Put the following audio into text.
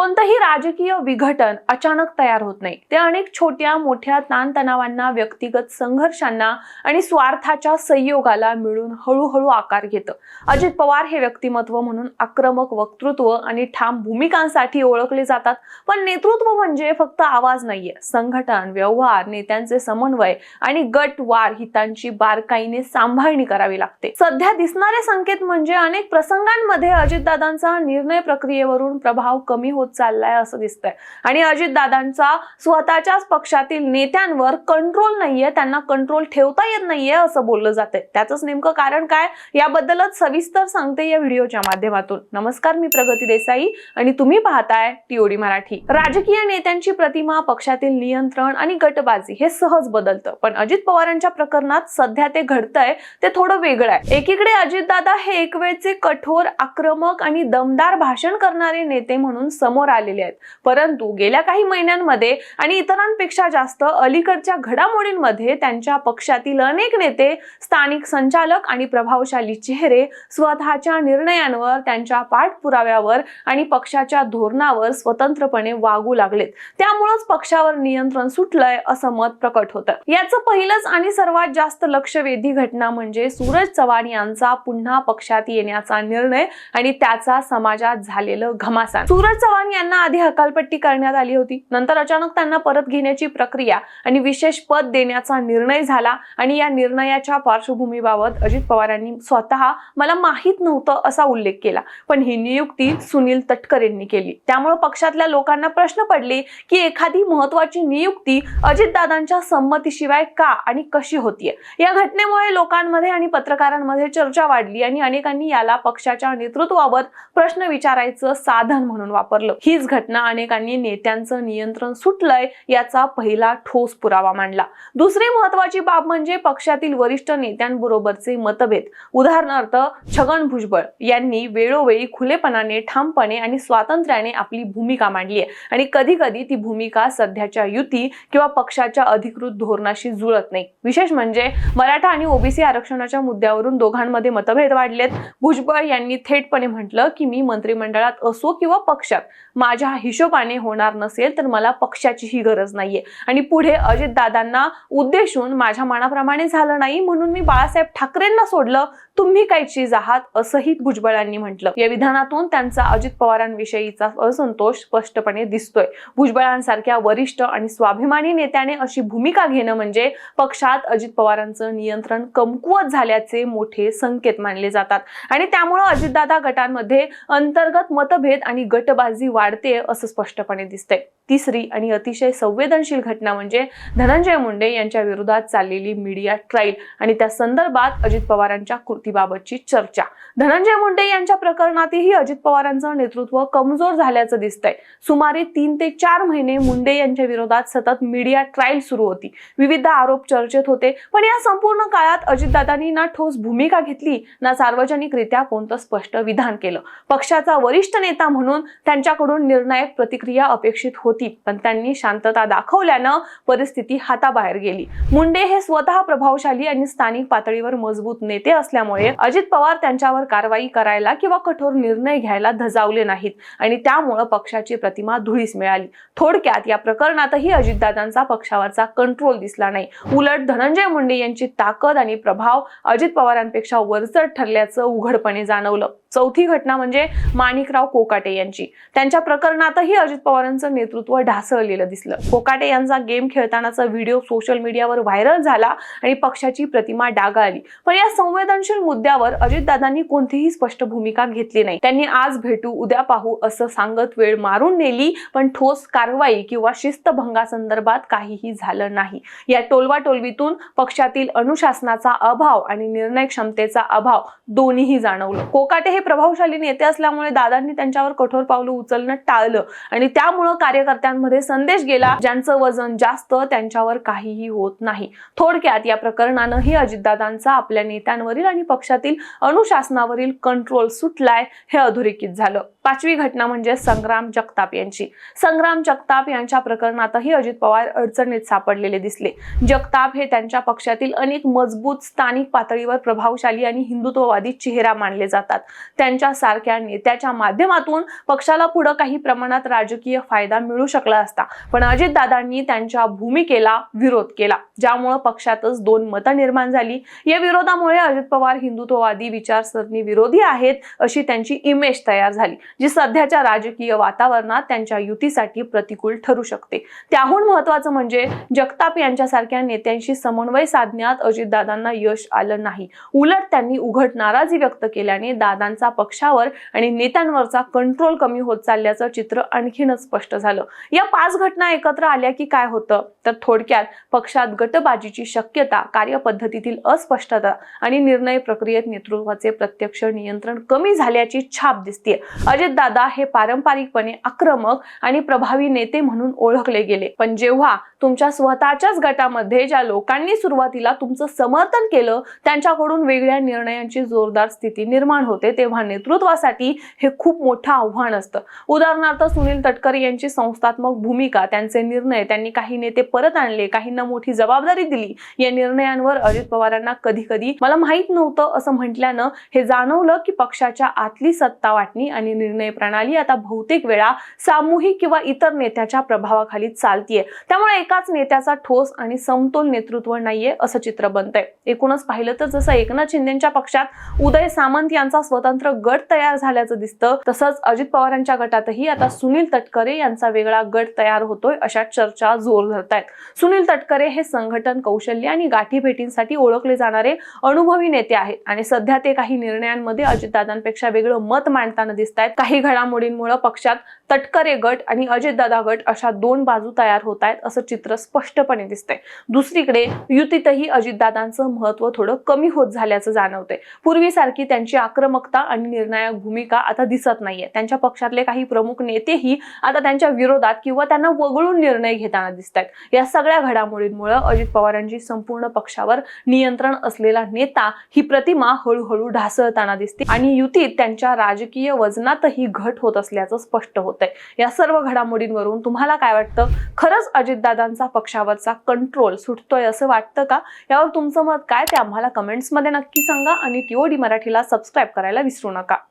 कोणतंही राजकीय विघटन अचानक तयार होत नाही. ते अनेक छोट्या मोठ्या ताणतणावांना व्यक्तिगत संघर्षांना आणि स्वार्थाच्या संयोगाला मिळून हळूहळू आकार घेतं. अजित पवार हे व्यक्तिमत्व म्हणून आक्रमक वक्तृत्व आणि ठाम भूमिकांसाठी ओळखले जातात पण नेतृत्व म्हणजे फक्त आवाज नाहीये. संघटन व्यवहार नेत्यांचे समन्वय आणि गट वार हितांची बारकाईने सांभाळणी करावी लागते. सध्या दिसणारे संकेत म्हणजे अनेक प्रसंगांमध्ये अजितदादांचा निर्णय प्रक्रियेवरून प्रभाव कमी होत चाललाय असं दिसतंय. आणि अजितदादांचा स्वतःच्याच पक्षातील नेत्यांवर कंट्रोल नाहीये त्यांना कंट्रोल ठेवता येत नाहीये असं बोललं जातंय. त्याच नेमकं कारण काय? याबद्दलच सविस्तर सांगते या व्हिडिओच्या माध्यमातून. नमस्कार मी प्रगती देसाई आणि तुम्ही पाहताय टीओडी मराठी. राजकीय नेत्यांची प्रतिमा पक्षातील नियंत्रण आणि गटबाजी हे सहज बदलतं. पण अजित पवारांच्या प्रकरणात सध्या ते घडतंय ते थोडं वेगळं आहे. एकीकडे अजितदादा हे एक वेळचे कठोर आक्रमक आणि दमदार भाषण करणारे नेते म्हणून समोर आलेले आहेत. परंतु गेल्या काही महिन्यांमध्ये आणि इतरांपेक्षा जास्त अलीकडच्या घडामोडींमध्ये त्यांच्या पक्षातील अनेक नेते स्थानिक संचालक आणि प्रभावशाली चेहरे स्वतःच्या निर्णयांवर त्यांच्या पाठपुराव्यावर आणि पक्षाच्या धोरणावर स्वतंत्रपणे वागू लागलेत. त्यामुळेच पक्षावर नियंत्रण सुटलंय असं मत प्रकट होतं. याचं पहिलंच आणि सर्वात जास्त लक्षवेधी घटना म्हणजे सूरज चव्हाण यांचा पुन्हा पक्षात येण्याचा निर्णय आणि त्याचा समाजात झालेलं घमासान. सूरज चव्हाण यांना आधी हकालपट्टी करण्यात आली होती. नंतर अचानक त्यांना परत घेण्याची प्रक्रिया आणि विशेष पद देण्याचा निर्णय झाला आणि या निर्णयाच्या पार्श्वभूमीबाबत अजित पवारांनी स्वतः मला माहीत नव्हतं असा उल्लेख केला. पण ही नियुक्ती सुनील तटकरेंनी केली. त्यामुळे पक्षातल्या लोकांना प्रश्न पडले की एखादी महत्वाची नियुक्ती अजितदादांच्या संमतीशिवाय का आणि कशी होतीये? या घटनेमुळे लोकांमध्ये आणि पत्रकारांमध्ये चर्चा वाढली आणि अनेकांनी याला पक्षाच्या नेतृत्वावर प्रश्न विचारायचं साधन म्हणून वापरलं. हीच घटना अनेकांनी नेत्यांचं नियंत्रण सुटलंय याचा पहिला ठोस पुरावा मांडला. दुसरी महत्वाची बाब म्हणजे पक्षातील वरिष्ठ नेत्यांबरोबरचे मतभेद. उदाहरणार्थ छगन भुजबळ यांनी वेळोवेळी खुलेपणाने ठामपणे आणि स्वातंत्र्याने आपली भूमिका मांडली आहे आणि कधी कधी ती भूमिका सध्याच्या युती किंवा पक्षाच्या अधिकृत धोरणाशी जुळत नाही. विशेष म्हणजे मराठा आणि ओबीसी आरक्षणाच्या मुद्द्यावरून दोघांमध्ये मतभेद वाढलेत. भुजबळ यांनी थेटपणे म्हटलं की मी मंत्रिमंडळात असो किंवा पक्षात माझ्या हिशोबाने होणार नसेल तर मला पक्षाचीही गरज नाहीये. आणि पुढे अजितदादांना उद्देशून माझ्या मनाप्रमाणे झालं नाही म्हणून मी बाळासाहेब ठाकरेंना सोडलं. तुम्ही काय चीज आहात असंही भुजबळांनी म्हटलं. या विधानातून त्यांचा अजित पवारांविषयीचा असंतोष स्पष्टपणे दिसतोय. भुजबळांसारख्या वरिष्ठ आणि स्वाभिमानी नेत्याने अशी भूमिका घेणं म्हणजे पक्षात अजित पवारांचं नियंत्रण कमकुवत झाल्याचे मोठे संकेत मानले जातात. आणि त्यामुळं अजितदादा गटांमध्ये अंतर्गत मतभेद आणि गटबाजी वाढते असं स्पष्टपणे दिसतंय. तिसरी आणि अतिशय संवेदनशील घटना म्हणजे धनंजय मुंडे यांच्या विरोधात चाललेली मीडिया ट्रायल आणि त्या संदर्भात अजित पवारांच्या कृतीबाबतची चर्चा. धनंजय मुंडे यांच्या प्रकरणातही अजित पवारांचं नेतृत्व कमजोर झाल्याचं दिसतंय. सुमारे तीन ते चार महिने मुंडे यांच्या विरोधात सतत मीडिया ट्रायल सुरू होती. विविध आरोप चर्चेत होते पण या संपूर्ण काळात अजितदादांनी ना ठोस भूमिका घेतली ना सार्वजनिकरित्या कोणतं स्पष्ट विधान केलं. पक्षाचा वरिष्ठ नेता म्हणून त्यांच्याकडून निर्णायक प्रतिक्रिया अपेक्षित होती. पण त्यांनी शांतता दाखवल्यानं परिस्थिती हाताबाहेर गेली. मुंडे हे स्वतः प्रभावशाली आणि स्थानिक पातळीवर मजबूत नेते असल्यामुळे अजित पवार त्यांच्यावर कारवाई करायला किंवा कठोर निर्णय घ्यायला धजावले नाहीत आणि त्यामुळं पक्षाची प्रतिमा धुळीस मिळाली. थोडक्यात या प्रकरणातही अजितदादांचा पक्षावरचा कंट्रोल दिसला नाही. उलट धनंजय मुंडे यांची ताकद आणि प्रभाव अजित पवारांपेक्षा वरचढ ठरल्याचं उघडपणे जाणवलं. चौथी घटना म्हणजे माणिकराव कोकाटे यांची. त्यांच्या प्रकरणातही अजित पवारांचं नेतृत्व ढासळलेलं दिसलं. कोकाटे यांचा गेम खेळतानाचा व्हिडिओ सोशल मीडियावर व्हायरल झाला आणि पक्षाची प्रतिमा डागाळली. पण या संवेदनशील मुद्द्यावर अजितदादांनी कोणतीही स्पष्ट भूमिका घेतली नाही. त्यांनी आज भेटू उद्या पाहू असं सांगत वेळ मारून नेली पण ठोस कारवाई किंवा शिस्तभंगासंदर्भात काहीही झालं नाही. या टोलवाटोलवीतून पक्षातील अनुशासनाचा अभाव आणि निर्णय क्षमतेचा अभाव दोन्हीही जाणवलं. कोकाटे हे प्रभावशाली नेते असल्यामुळे दादांनी त्यांच्यावर कठोर पावलं उचलणं टाळलं आणि त्यामुळं कार्यकर्त्यांमध्ये संदेश गेला ज्यांचं वजन जास्त त्यांच्यावर काहीही होत नाही. थोडक्यात या प्रकरणानंही अजितदादांचा आपल्या नेत्यांवरील आणि पक्षातील अनुशासनावरील कंट्रोल सुटलाय हे अधोरेखित झालं. पाचवी घटना म्हणजे संग्राम जगताप यांची. संग्राम जगताप यांच्या प्रकरणातही अजित पवार अडचणीत सापडलेले दिसले. जगताप हे त्यांच्या पक्षातील अनेक मजबूत स्थानिक पातळीवर प्रभावशाली आणि हिंदुत्ववादी चेहरा मानले जातात. त्यांच्या सारख्या नेत्याच्या माध्यमातून पक्षाला पुढे काही प्रमाणात राजकीय फायदा मिळू शकला असता पण अजितदादांनी त्यांच्या भूमिकेला विरोध केला ज्यामुळे पक्षातच दोन मतं निर्माण झाली. या विरोधामुळे अजित पवार हिंदुत्ववादी विचारसरणी विरोधी आहेत अशी त्यांची इमेज तयार झाली. जी सध्याच्या राजकीय वातावरणात त्यांच्या युतीसाठी प्रतिकूल ठरू शकते. त्याहून महत्वाचं म्हणजे जगताप यांच्यासारख्या नेत्यांशी समन्वय साधण्यात अजितदादांना यश आलं नाही. उलट त्यांनी उघड नाराजी व्यक्त केल्याने दादांचा पक्षावर आणि नेत्यांवरचा कंट्रोल कमी होत चालल्याचं चित्र आणखीनच स्पष्ट झालं. या पाच घटना एकत्र आल्या की काय होतं? तर थोडक्यात पक्षात गटबाजीची शक्यता कार्यपद्धतीतील अस्पष्टता आणि निर्णय प्रक्रियेत नेतृत्वाचे प्रत्यक्ष नियंत्रण कमी झाल्याची छाप दिसते अजित दादा हे पारंपरिकपणे आक्रमक आणि प्रभावी नेते म्हणून ओळखले गेले. पण जेव्हा तुमच्या स्वतःच्याच गटामध्ये ज्या लोकांनी सुरुवातीला तुमचं समर्थन केलं त्यांच्याकडून वेगळ्या निर्णयांची जोरदार स्थिती निर्माण होते तेव्हा नेतृत्वासाठी हे खूप मोठं आव्हान असतं. उदाहरणार्थ सुनील तटकरे यांची संस्थात्मक भूमिका त्यांचे निर्णय त्यांनी काही नेते परत आणले काहींना मोठी जबाबदारी दिली. या निर्णयांवर अजित पवारांना कधी कधी मला माहीत नव्हतं असं म्हटल्यानं हे जाणवलं की पक्षाच्या आतली सत्ता वाटणी आणि निर्णय प्रणाली आता बहुतेक वेळा सामूहिक किंवा इतर नेत्याच्या प्रभावाखाली चालतीये. त्यामुळे एकाच नेत्याचा ठोस आणि समतोल नेतृत्व नाहीये असं चित्र बनतंय. एकूणच पाहिलं तर जसं एकनाथ शिंदेच्या पक्षात उदय सामंत यांचा स्वतंत्र गट तयार झाल्याचं दिसतं तसंच अजित पवारांच्या गटातही आता सुनील तटकरे यांचा वेगळा गट तयार होतोय अशा चर्चा जोर धरतायत. सुनील तटकरे हे संघटन कौशल्य आणि गाठीभेटींसाठी ओळखले जाणारे अनुभवी नेते आहेत आणि सध्या ते काही निर्णयांमध्ये अजितदादांपेक्षा वेगळं मत मांडताना दिसत आहेत काही घडामोडींमुळे पक्षात तटकरे गट आणि अजितदादा गट अशा दोन बाजू तयार होत आहेत असं चित्र स्पष्टपणे दिसतंय. दुसरीकडे युतीतही अजितदादांचं महत्त्व थोडं कमी होत झाल्याचं जाणवतंय. पूर्वीसारखी त्यांची आक्रमकता आणि निर्णायक भूमिका आता दिसत नाहीये. त्यांच्या पक्षातले काही प्रमुख नेतेही आता त्यांच्या विरोधात किंवा त्यांना वगळून निर्णय घेताना दिसत आहेत या सगळ्या घडामोडींमुळे अजित पवारांची संपूर्ण पक्षावर नियंत्रण असलेला नेता ही प्रतिमा हळूहळू ढासळताना दिसते आणि युतीत त्यांच्या राजकीय वजनातही ही घट होत असल्याचं स्पष्ट होत आहे या सर्व घडामोडींवरून तुम्हाला काय वाटतं? खरंच अजितदादांचा पक्षावरचा कंट्रोल सुटतोय असं वाटतं का? यावर तुमचं मत काय? ते आम्हाला कमेंट्समध्ये नक्की सांगा आणि टीओडी मराठीला सबस्क्राईब करायला विसरू नका.